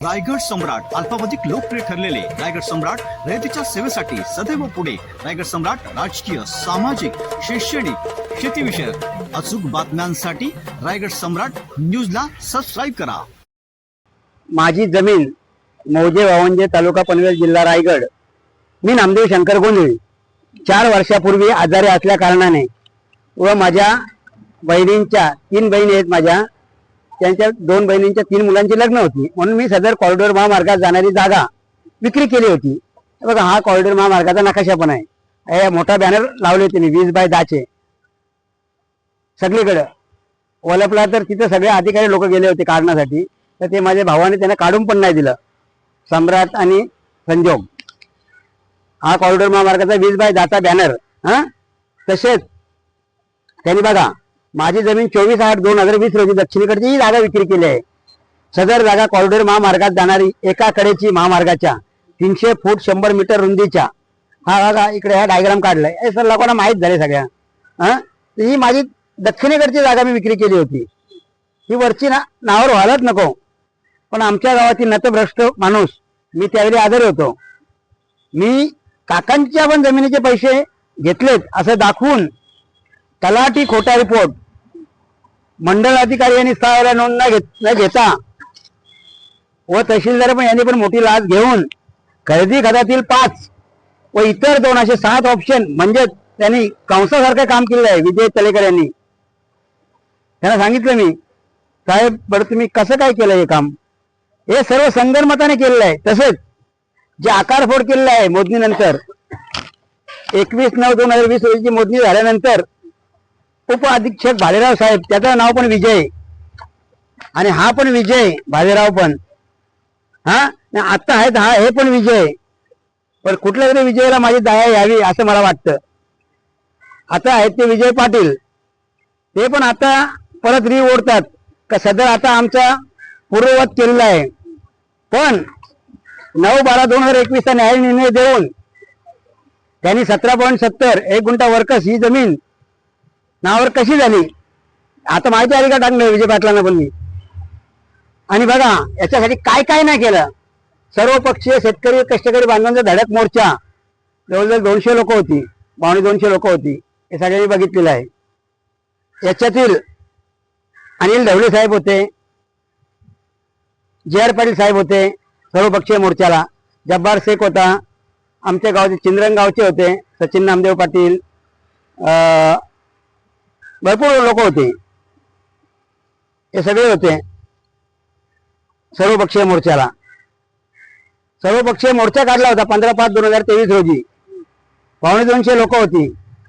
रायगड सम्राट अल्पावधिक लोकप्रिय ठरलेले रायगड सम्राट रयतेच्या सेवेसाठी सदैव पुढे. रायगड सम्राट राजकीय सामाजिक शैक्षणिक शेतीविषयक अचूक बातम्यांसाठी रायगड सम्राट न्यूजला सबस्क्राईब करा. माझी जमीन मौजे वावंजे तालुका पनवेल जिल्हा रायगड. मी नामदेव शंकर गोंधळी. चार वर्षापूर्वी आजारी असल्या कारणाने व माझ्या बहिणींच्या तीन बहिणी आहेत माझ्या त्यांच्या दोन बहिणींच्या तीन मुलांची लग्न होती. म्हणून मी सदर कॉरिडॉर महामार्गात जाणारी जागा विक्री केली होती. बघा हा कॉरिडॉर महामार्गाचा नकाशा पण आहे. हे मोठा बॅनर लावले होते मी वीस बाय दहाचे. सगळीकडं. ओलपला तर तिथं सगळे अधिकारी लोक गेले होते काढण्यासाठी. तर ते माझ्या भावाने त्यांना काढून पण नाही दिलं. सम्राट आणि संजोग. हा कॉरिडॉर महामार्गाचा वीस बाय दहाचा बॅनर हा? तसेच त्यांनी बघा माझी जमीन चोवीस आठ दोन हजार वीस रोजी दक्षिणेकडची ही जागा विक्री केली आहे. सदर जागा कॉरिडॉर महामार्गात जाणारी एका कडेची महामार्गाच्या तीनशे फूट शंभर मीटर रुंदीच्या. हा बघा इकडे हा डायग्राम काढलाय. हे सर लोकांना माहीत झाले सगळ्या. हा? ही माझी दक्षिणेकडची जागा मी विक्री केली होती. ही वरची ना नावावर व्हायलाच नको. पण आमच्या गावातील नतभ्रष्ट माणूस मी त्यावेळी आजारी होतो. मी काकांच्या पण जमिनीचे पैसे घेतलेत असं दाखवून तलाठी खोटा रिपोर्ट मंडळ अधिकारी यांनी स्थळाला नोंद न घेता व तहसीलदार पण यांनी पण मोठी लाच घेऊन खरेदी खात्यातील पाच व इतर दोन असे सात ऑप्शन म्हणजे त्यांनी कंसासारखं काम केलेलं आहे विजय तलेकर यांनी. त्यांना सांगितलं मी साहेब बरं तुम्ही कसं काय केलं हे काम? हे सर्व संगणमताने केलेलं आहे. तसेच जे आकारफोड केलेलं आहे मोजणीनंतर एकवीस नऊ दोन हजार वीस रोजीची मोजणी झाल्यानंतर उप अधीक्षक भालेराव साहेब त्याचं नाव पण विजय. आणि हा पण विजय भालेराव पण. हा? आत्ता आता आहेत हा हे पण विजय. पण कुठल्या तरी विजयाला माझी दया यावी असं मला वाटतं. आता आहेत ते विजय पाटील. ते पण आता परत री ओढतात का सदर आता आमचा पूर्ववत केलेला आहे. पण नऊ बारा दोन हजार एकवीसचा न्याय निर्णय देऊन त्यांनी सतरा पॉईंट सत्तर एक गुंठा वर्कस ही जमीन नावावर कशी झाली? आता माहिती आली का टाकलं विजय पाटलांना पण मी? आणि बघा याच्यासाठी काय काय नाही केलं. सर्व पक्षीय शेतकरी कष्टकरी बांधवांचा धडक मोर्चा. जवळजवळ दोनशे लोक होती. पावणे दोनशे लोक होती. हे सगळ्यांनी बघितलेलं आहे. याच्यातील अनिल ढवळे साहेब होते. जे आर पाटील साहेब होते सर्वपक्षीय मोर्चाला. जब्बार शेख होता. आमच्या गावचे चिंद्रन गावचे होते. सचिन नामदेव पाटील अं, भरपूर लोक होते. हे सगळे होते. सर्वपक्षीय मोर्चाला. सर्वपक्षीय मोर्चा काढला होता पंधरा पाच दोन हजार तेवीस रोजी. पावणे दोनशे लोक होती.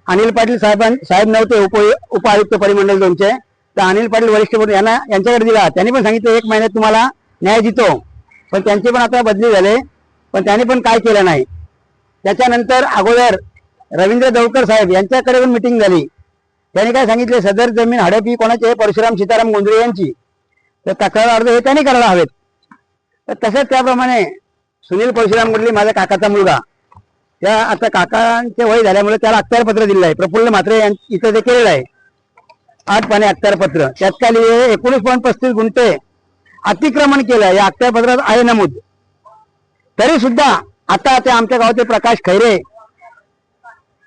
अनिल पाटील साहेबां साहेब नव्हते उप उपआयुक्त परिमंडल दोनचे. तर अनिल पाटील वरिष्ठ म्हणून यांना यांच्याकडे दिला. त्यांनी पण सांगितलं एक महिन्यात तुम्हाला न्याय देतो पण त्यांचे पण आता बदली झाले. पण त्यांनी पण काय केलं नाही. त्याच्यानंतर अगोदर रवींद्र दौडकर साहेब यांच्याकडे पण मिटिंग झाली. त्यांनी काय सांगितले? सदर जमीन हडपी कोणाची आहे? परशुराम सीताराम गोंधळे यांची. तर तक्रार अर्ज हे त्यांनी करायला हवेत. तर तसंच त्याप्रमाणे सुनील परशुराम गोंधळे माझ्या काकाचा मुलगा. त्या आता काकांचे वय झाल्यामुळे त्याला अख्तारपत्र दिलेलं आहे. प्रफुल्ल मात्रे इथं ते केलेलं आहे. आठ पाने अख्तारपत्र त्यात काय लिहिले एकोणीस पॉईंट पस्तीस गुंठे अतिक्रमण केलं. या अख्तारपत्रात आहे नमूद. तरी सुद्धा आता ते आमच्या गावाचे प्रकाश खैरे.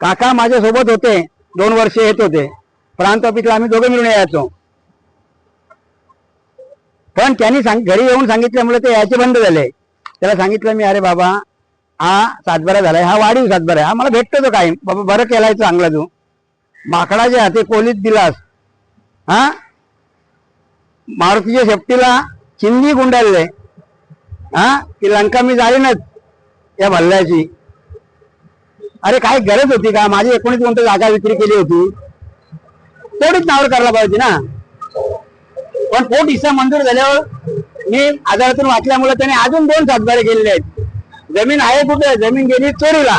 काका माझ्या सोबत होते. दोन वर्ष येत होते. प्रांत ऑफिसला आम्ही दोघे मिळून यायचो. पण त्यांनी सांग घरी येऊन सांगितल्यामुळे ते यायचे बंद झाले. त्याला सांगितलं मी अरे बाबा हा सातबारा झालाय हा वाढीव सातबारा आहे. हा मला भेटतो तो काय बाबा बरं केलाय चांगला तू. माकडा जे हाते कोलीत दिलास. हा? मारुतीच्या शेपटीला चिंदी गुंडाळले. हा? ती लंका मी जाईनच या भल्ल्याची. अरे काय गरज होती का? माझी एकोणीस गुंठ जागा विक्री केली होती. तेवढीच नावर करायला पाहिजे ना. पण पोट हिस्सा मंजूर झाल्यावर मी आजारातून वाचल्यामुळे त्याने अजून दोन सातबारे केलेले आहेत. जमीन आहे कुठे? जमीन गेली चोरीला.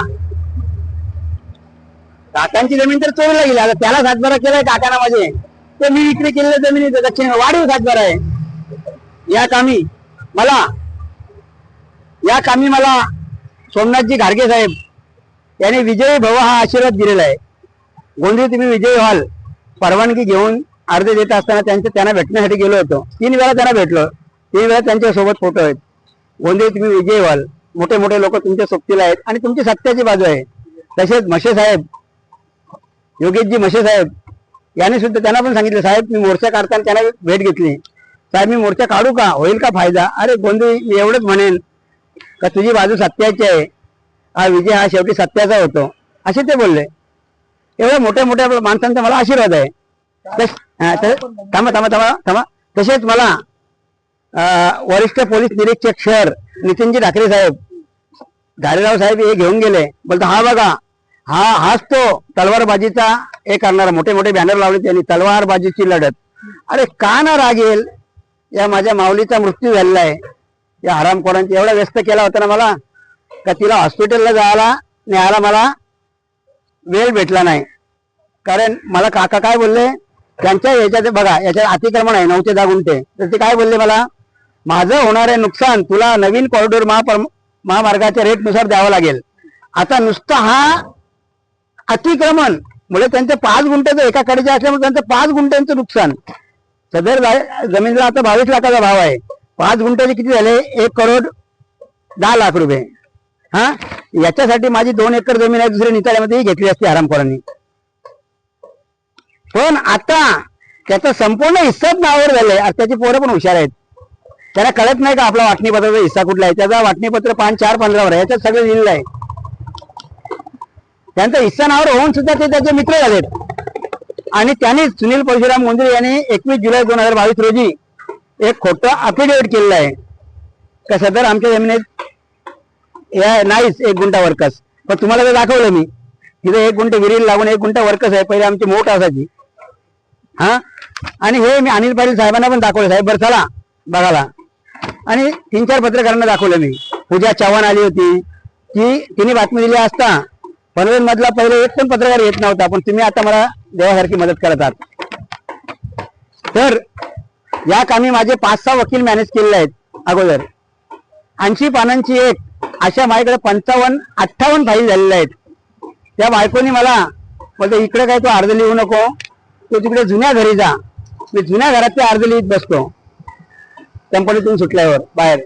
काकांची जमीन तर चोरीला गेली. आता त्याला सातबारा केलाय काकाना माझे. तर मी विक्री केलेल्या जमिनीचं दक्षिण वाढीव सातबारा आहे. या कामी मला या कामी मला सोमनाथजी घाडगे साहेब यांनी विजयी भव हा आशीर्वाद दिलेला आहे. गोंधळी तुम्ही विजयी व्हाल. परवानगी घेऊन अर्ज देत असताना त्यांच्या त्यांना भेटण्यासाठी गेलो होतो. तीन वेळा त्यांना भेटलो. तीन वेळा त्यांच्यासोबत फोटो आहेत. गोंधळी तुम्ही विजय व्हाल. मोठे मोठे लोक तुमच्या सोबतीला आहेत आणि तुमची सत्याची बाजू आहे. तसेच मशे साहेब योगेशजी मशे साहेब यांनी सुद्धा त्यांना पण सांगितलं साहेब मी मोर्चा काढताना त्यांना भेट घेतली. साहेब मी मोर्चा काढू का? होईल का फायदा? अरे गोंधळी मी एवढंच म्हणेन का तुझी बाजू सत्याची आहे. हा विजय हा शेवटी सत्याचा होतो. असे ते बोलले. एवढ्या मोठ्या मोठ्या माणसांचा मला आशीर्वाद आहे. थांबा थांबा थांबा थांबा. तसेच मला वरिष्ठ पोलीस निरीक्षक शहर नितीनजी ठाकरे साहेब धारेराव साहेब हे घेऊन गेले. बोलतो हा बघा हा हाच तो तलवारबाजीचा हे करणारा मोठे मोठे बॅनर लावले त्यांनी तलवारबाजीची लढत. अरे का ना रागेल या माझ्या माऊलीचा मृत्यू झालेला आहे. या हरामकोरांची एवढा व्यस्त केला होता ना मला. का तिला हॉस्पिटलला जायला न्यायला मला वेळ भेटला नाही. कारण मला काका काय बोलले त्यांच्या याच्यात बघा याच्यात अतिक्रमण आहे नऊ ते दहा गुंठे तर ते काय बोलले मला माझं होणारे नुकसान तुला नवीन कॉरिडोर महापर महामार्गाच्या रेटनुसार द्यावं लागेल. आता नुसतं हा अतिक्रमण मुळे त्यांचे पाच गुंठ्याचं एका कडेचे असल्यामुळे त्यांचं पाच गुंठ्यांचं नुकसान. सदर जमिनीला आता बावीस लाखाचा भाव आहे. पाच गुंठ्याचे किती झाले? एक करोड दहा लाख रुपये. हा? याच्यासाठी माझी दोन एकर जमीन आहे दुसऱ्या निताळ्यामध्ये घेतली असती आरामखोरांनी पण आता त्याचा संपूर्ण हिस्साच नावावर झालाय. आणि त्याची पोरं पण हुशार आहेत. त्याला कळत नाही का आपला वाटणीपत्राचा हिस्सा कुठला आहे? त्याचा वाटणीपत्र पाच चार पंधरावर आहे. याच्यात सगळं लिहिलेलं आहे. त्यांचा हिस्सा नावावर होऊन सुद्धा ते त्याचे मित्र झालेत. आणि त्यांनी सुनील परशुराम गोंधळे यांनी एकवीस जुलै दोन हजार बावीस रोजी एक खोटं अफिडेव्हिट केलेलं आहे. का सदर आमच्या जमिनीत या नाहीच एक गुंठा वर्कस. पण तुम्हाला ते दाखवलं मी तिथे एक गुंठे विरील लागून एक गुंठा वर्कस आहे पहिले आमची मोठ असायची. हा? आणि हे मी अनिल पाटील साहेबांना पण दाखवलं साहेब बरं चला बघाला आणि तीन चार पत्रकारांना दाखवलं मी. पूजा चव्हाण आली होती की तिने बातमी दिली असता पनवेल मधला पहिले एक पण पत्रकार येत नव्हता पण तुम्ही आता मला देवासारखी मदत करत आहात. तर या कामी माझे पाच सहा वकील मॅनेज केलेले आहेत अगोदर. ऐंशी पानांची एक अशा माझ्याकडे पंचावन्न अठ्ठावन्न फाईल झालेल्या आहेत. त्या बायकोनी मला म्हणजे इकडे काय तू अर्ज लिहू नको? तू तिकडे जुन्या घरी जा. मी जुन्या घरात ते अर्ज लिहित बसतो. कंपनीतून सुटल्यावर बाहेर.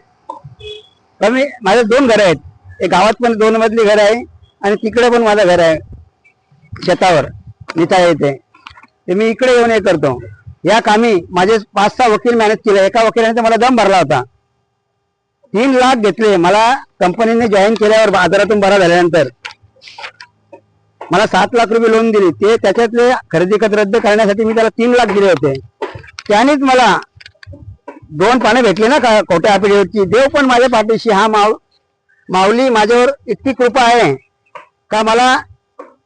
तर मी माझे दोन घरं आहेत. एक गावात पण दोन मजली घर आहे आणि तिकडे पण माझं घर आहे. शेतावर. निता येते. ते मी इकडे येऊन हे करतो. या कामी माझे पाच सहा वकील मॅनेज केले. एका वकिलाने तर मला दम भरला होता. तीन लाख घेतले. मला कंपनीने जॉईन केल्यावर बाजारातून बरा झाल्यानंतर. मला सात लाख रुपये लोन दिली. ते त्याच्यातले खरेदी खत रद्द करण्यासाठी मी त्याला तीन लाख दिले होते. त्यानेच मला दोन पाने भेटले ना का खोट्या अपिडेव्हिटची देव पण माझ्या पाठीशी. हा माव माऊली माझ्यावर इतकी कृपा आहे का मला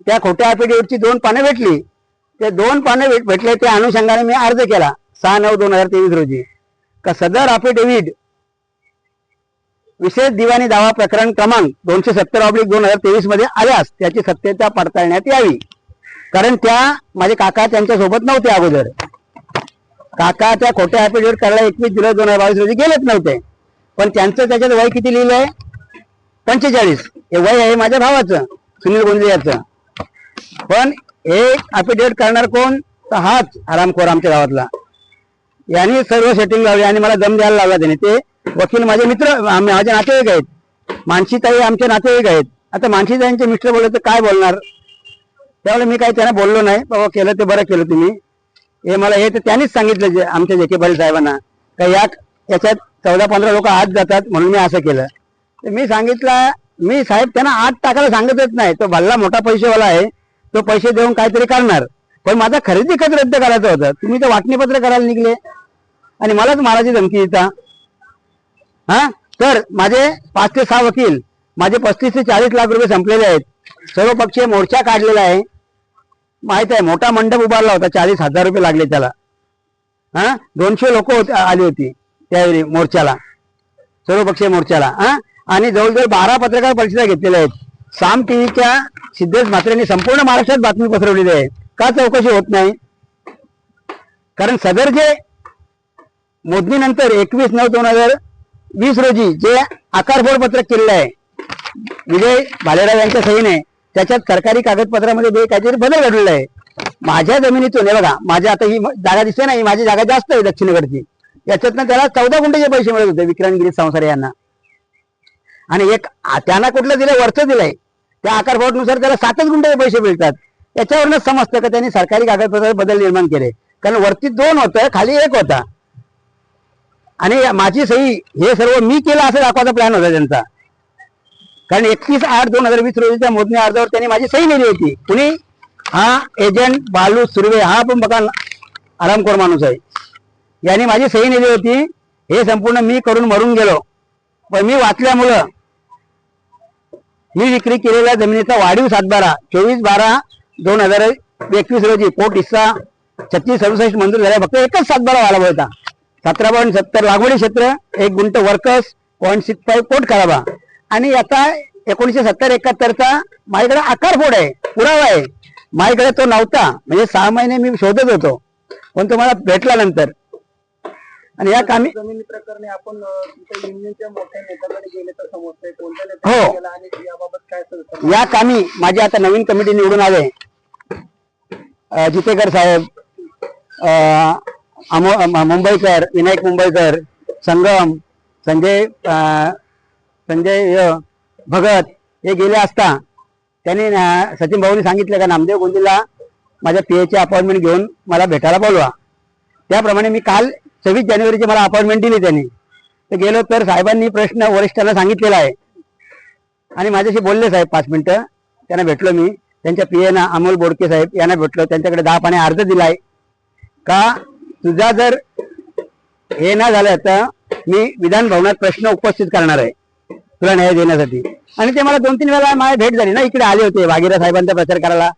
त्या खोट्या अपिडेव्हिटची दोन पाने भेटली. ते दोन पाने भेटले त्या अनुषंगाने मी अर्ज केला. सहा नऊ दोन हजार तेवीस रोजी. का सदर अफिडेव्हिट विशेष दिवाणी दावा प्रकरण क्रमांक दोनशे सत्तर ऑब्लिक दोन हजार तेवीसमध्ये आल्यास त्याची सत्यता पडताळण्यात यावी. कारण त्या माझे काका त्यांच्यासोबत नव्हते अगोदर. काका त्या खोट्या ऍफिडेव्हिट करायला एकवीस जुलै दोन हजार बावीस रोजी गेलेच नव्हते. पण त्यांचं त्याच्यात वय किती लिहिलंय? पंचेचाळीस. हे वय आहे माझ्या भावाचं सुनील गोंदे याचं. पण हे अफिडेव्हिट करणार कोण? तर हाच आरामखोर आमच्या गावातला. यांनी सर्व सेटिंग लावली आणि मला दम द्यायला लावला त्याने. ते वकील माझे मित्र माझे नातेवाईक आहेत. मानसीताई आमचे नातेवाईक आहेत. आता मानसीताईंचे मिस्टर बोलले तर काय बोलणार? त्यावेळेला मी काही त्यांना बोललो नाही. बाबा केलं ते बरं केलं तुम्ही. हे मला हे तर त्यांनीच सांगितलं जे आमच्या जे के पाटील साहेबांना. का या याच्यात चौदा पंधरा लोक आत जातात म्हणून मी असं केलं. तर मी सांगितलं मी साहेब त्यांना आत टाकायला सांगतच नाही. तो भल्ला मोठा पैसेवाला आहे. तो पैसे देऊन काहीतरी करणार. पण माझा खरेदी खत रद्द करायचं होतं. तुम्ही तर वाटणीपत्र करायला निघले. आणि मलाच मारायची धमकी देता हा? तर माझे पाच ते सहा वकील माझे पस्तीस ते चाळीस लाख रुपये संपलेले आहेत. सर्व पक्षीय मोर्चा काढलेला आहे. माहीत आहे मोठा मंडप उभारला होता चाळीस हजार रुपये लागले त्याला. हा? दोनशे लोक आली होती त्यावेळी मोर्चाला. सर्व पक्षीय मोर्चाला हा? आणि जवळजवळ बारा पत्रकार परिषदा घेतलेल्या आहेत. साम टीव्हीच्या सिद्धेश म्हात्रेंनी संपूर्ण महाराष्ट्रात बातमी पसरवलेली आहे. का चौकशी होत नाही? कारण सदर जे मोजणीनंतर एकवीस नऊ दोन हजार वीस रोजी जे आकारफोड पत्रक केलेलं आहे विजय भालेराव यांच्या सहीने त्याच्यात सरकारी कागदपत्रामध्ये जे काहीतरी बदल घडलेला आहे. माझ्या जमिनीतून हे बघा माझ्या आता ही जागा दिसते ना ही माझी जागा जास्त आहे दक्षिणेकडची. याच्यातनं त्याला चौदा गुंठेचे पैसे मिळत होते विक्रांतगिरी संसार यांना. आणि एक त्यांना कुठलं दिलं वरचं दिलंय. त्या आकारफोडनुसार त्याला सातच गुंठे पैसे मिळतात. याच्यावरनं समजतं का त्यांनी सरकारी कागदपत्र बदल निर्माण केले. कारण वरती दोन होतं खाली एक होता. आणि माझी सही हे सर्व मी केलं असं दाखवायचा प्लॅन होता त्यांचा. कारण एकतीस आठ दोन हजार वीस रोजीच्या मोजणी अर्जावर त्यांनी माझी सही नेली होती. कुणी? हा एजंट बालू सुर्वे हा पण बघा आरामखोर माणूस आहे. यांनी माझी सही नेली होती. हे संपूर्ण मी करून मरून गेलो. पण मी वाचल्यामुळं मी विक्री केलेल्या जमिनीचा वाढीव सातबारा चोवीस बारा दोन हजार एकवीस रोजी पोट हिस्सा छत्तीस सदुसष्ट मंजूर झाला फक्त एकच सातबारा व्हायला होता. सतरा पॉईंट सत्तर लागवडी क्षेत्र एक गुंट वर्कर्स पॉईंट सिक्स फाईव्ह पोट खराबा आणि आता एकोणीशे सत्तर एकाहत्तरचा माझ्याकडे आकार फोड आहे पुरावा आहे. माझ्याकडे तो नव्हता म्हणजे सहा महिने मी शोधत होतो पण तो मला भेटला नंतर. आणि या कामी जमिनी प्रकरणी आपण अं, तिथे युनियनच्या मोठ्या नेत्याकडे गेले तर समजतंय कोणत्या हो. याबाबत काय या कामी माझी आता नवीन कमिटी निवडून आले. जितेकर साहेब मुंबईकर विनायक मुंबईकर संगम संजय संजय भगत हे गेले असता त्यांनी सचिन भाऊनी सांगितलं का नामदेव गोंदीला माझ्या पीएची अपॉइंटमेंट घेऊन मला भेटायला बोलवा. त्याप्रमाणे मी काल सव्वीस जानेवारीची मला अपॉइंटमेंट दिली त्यांनी. तर गेलो तर साहेबांनी प्रश्न वरिष्ठांना सांगितलेला आहे. आणि माझ्याशी बोलले साहेब पाच मिनिटं. त्यांना भेटलो मी. त्यांच्या पी एना अमोल बोडके साहेब यांना भेटलो. त्यांच्याकडे दहा पाणी अर्ज दिलाय. का? तुझा जर हे ना झालं तर मी विधान भवनात प्रश्न उपस्थित करणार आहे. तुला न्याय देण्यासाठी. आणि ते मला दोन तीन वेळा माझ्या भेट झाली ना इकडे आले होते भागीरा साहेबांचा प्रचार करायला.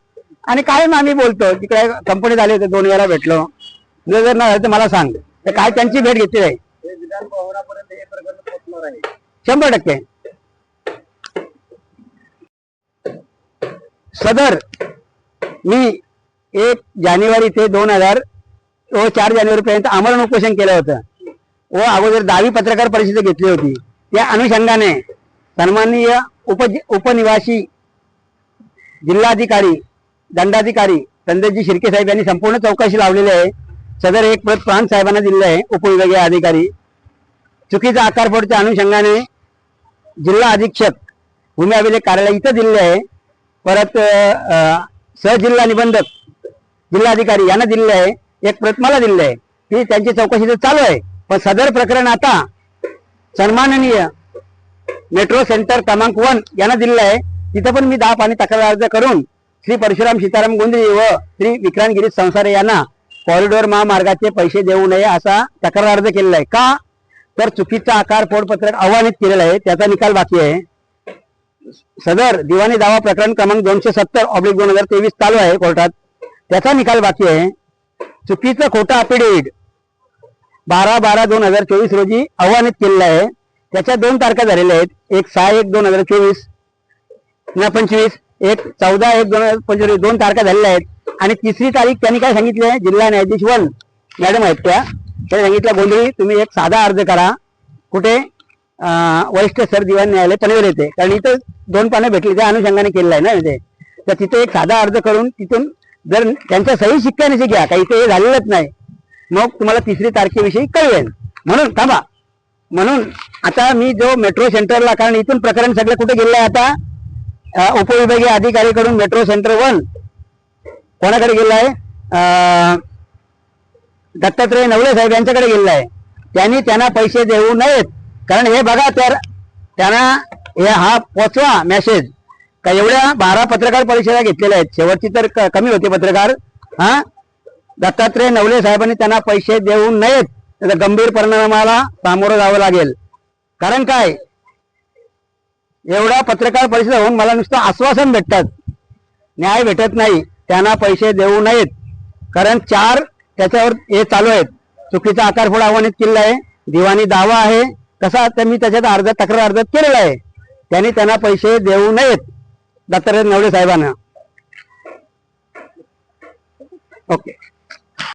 आणि कायम आम्ही बोलतो तिकडे कंपनीत आले होते दोन वेळा भेटलो. तुझं जर नाही झालं तर मला सांग. तर काय त्यांची भेट घेतली आहे शंभर टक्के. सदर मी एक जानेवारी ते दोन हजार व चार जानेवारी पर्यंत आमरण उपोषण केलं होतं. व अगोदर दहावी पत्रकार परिषद घेतली होती. त्या अनुषंगाने सन्माननीय उप उपनिवासी जिल्हाधिकारी दंडाधिकारी संदेशजी शिर्के साहेब यांनी संपूर्ण चौकशी लावलेली आहे. सदर एक प्रत प्रांत साहेबांना दिलेलं आहे उपविभागीय अधिकारी. चुकीचा आकारफोडच्या अनुषंगाने जिल्हा अधीक्षक भूमी अभिलेख कार्यालय इथं दिलेलं आहे. परत सहजिल्हा निबंधक जिल्हाधिकारी यांना दिलेलं आहे. एक प्रत मला दिलेली आहे. ती त्यांची चौकशी तर चालू आहे. पण सदर प्रकरण आता सन्माननीय मेट्रो सेंटर क्रमांक वन यांना दिलेलं आहे. तिथं पण मी दहा पाणी तक्रार अर्ज करून श्री परशुराम सीताराम गोंधळी व श्री विक्रांत गिरीश संसारे यांना कॉरिडॉर महामार्गाचे पैसे देऊ नये असा तक्रार अर्ज केलेला आहे. का? तर चुकीचा आकार फोडपत्रक आव्हानित केलेला आहे. त्याचा निकाल बाकी आहे. सदर दिवाणी दावा प्रकरण क्रमांक दोनशे सत्तर ऑब्लिक दोन हजार तेवीस चालू आहे कोर्टात. त्याचा निकाल बाकी आहे. चुकीचं खोटं अफिडेव्हिट बारा बारा दोन हजार चोवीस रोजी आव्हानित केलेलं आहे. त्याच्या दोन तारखा झालेल्या आहेत. एक सहा एक दोन हजार चोवीस पुन्हा पंचवीस एक चौदा एक दोन हजार पंचवीस दोन तारखा झालेल्या आहेत. आणि तिसरी तारीख त्यांनी काय सांगितली आहे? जिल्हा न्यायाधीश वन. मॅडम आहेत त्या. त्यांनी सांगितलं गोंधळी तुम्ही एक साधा अर्ज करा. कुठे? वरिष्ठ सर दिवाण न्यायालय पनवेल येते. कारण इथं दोन पानं भेटली त्या अनुषंगाने केलेलं आहे ना इथे. तर तिथे एक साधा अर्ज करून तिथून जर त्यांच्या सही शिक्क्याने घ्या काही ते हे झालेलंच नाही. मग तुम्हाला तिसरी तारखेविषयी कळवेल म्हणून थांबा. म्हणून आता मी जो मेट्रो सेंटरला कारण इथून प्रकरण सगळं कुठे गेलं आहे आता उपविभागीय अधिकारीकडून मेट्रो सेंटर वन. कोणाकडे गेलं आहे? दत्तात्रय नवले साहेब यांच्याकडे गेलेला आहे. त्यांनी त्यांना पैसे देऊ नयेत. कारण हे बघा तर त्यांना हे हा पोचवा मेसेज का एवढ्या बारा पत्रकार परिषदा घेतलेल्या आहेत? शेवटची तर क- कमी होते पत्रकार. हा? दत्तात्रय नवले साहेबांनी त्यांना पैसे देऊ नयेत. त्याचा गंभीर परिणामाला सामोरं जावं लागेल. कारण काय? एवढ्या पत्रकार परिषद होऊन मला नुसतं आश्वासन भेटतात. न्याय भेटत नाही. त्यांना पैसे देऊ नयेत. कारण चार त्याच्यावर हे चालू आहेत. चुकीचा आकारफोड आव्हानित केलेला आहे. दिवाणी दावा आहे. कसा तर मी त्याच्यात अर्ज तक्रार अर्ज केलेला आहे. त्यांनी त्यांना पैसे देऊ नयेत. दत्तात्रय नवडे साहेबांना. ओके.